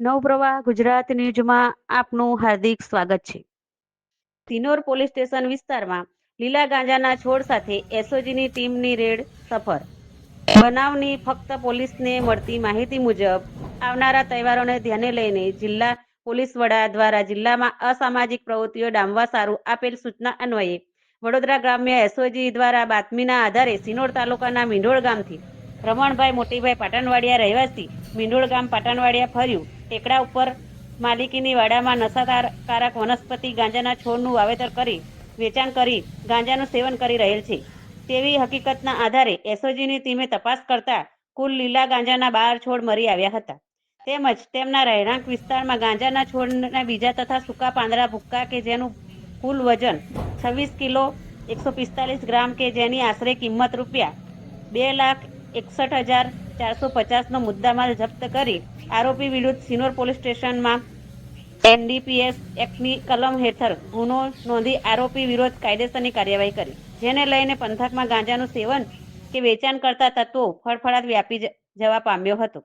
નવપ્રવાહ ગુજરાત ન્યૂઝમાં આપનું હાર્દિક સ્વાગત છે. સિનોર પોલીસ સ્ટેશન વિસ્તારમાં લીલા ગાંજાના છોડ સાથે એસઓજીની ટીમની રેડ સફર. બનાવની ફક્ત પોલીસને મળતી માહિતી મુજબ, આવનારા તહેવારોને ધ્યાને લઈને જિલ્લા પોલીસ વડા દ્વારા જિલ્લામાં અસામાજિક પ્રવૃત્તિઓ ડામવા સારું આપેલ સૂચના અન્વયે વડોદરા ગ્રામ્ય એસઓજી દ્વારા બાતમીના આધારે સિનોર તાલુકાના મીંઢોળ ગામથી રમણભાઈ મોટીભાઈ પાટણવાડિયા રહેવાસી, મીંડોળ ગામ પાટણવાડિયા ફર્યું. ટેકડા ઉપર માલિકીની વાડામાં નશાકારક વનસ્પતિ ગાંજાના છોડનું વાવેતર કરી, વેચાણ કરી, ગાંજાનું સેવન કરી રહેલ છે. તેવી હકીકતના આધારે એસઓજીની ટીમે તપાસ કરતા કુલ લીલા ગાંજાના બાર છોડ મરી આવ્યા હતા. તેમજ તેમના રહેણાંક વિસ્તારમાં ગાંજાના છોડના બીજા તથા સૂકા પાંદડા ભૂક્કા કે જેનું કુલ વજન છવ્વીસ કિલો એકસો પિસ્તાલીસ ગ્રામ કે જેની આશરે કિંમત રૂપિયા બે લાખ એકસઠ હજાર ચારસો પચાસનો મુદ્દામાલ જપ્ત કરી આરોપી વિરુદ્ધ સિનોર પોલીસ સ્ટેશનમાં એનડીપીએસ એક્ટની કલમ હેઠળ ગુનો નોંધી આરોપી વિરોધ કાયદેસરની કાર્યવાહી કરી, જેને લઈને પંથકમાં ગાંજાનું સેવન કે વેચાણ કરતા તત્વો ફળફળાટ વ્યાપી જવા પામ્યો હતો.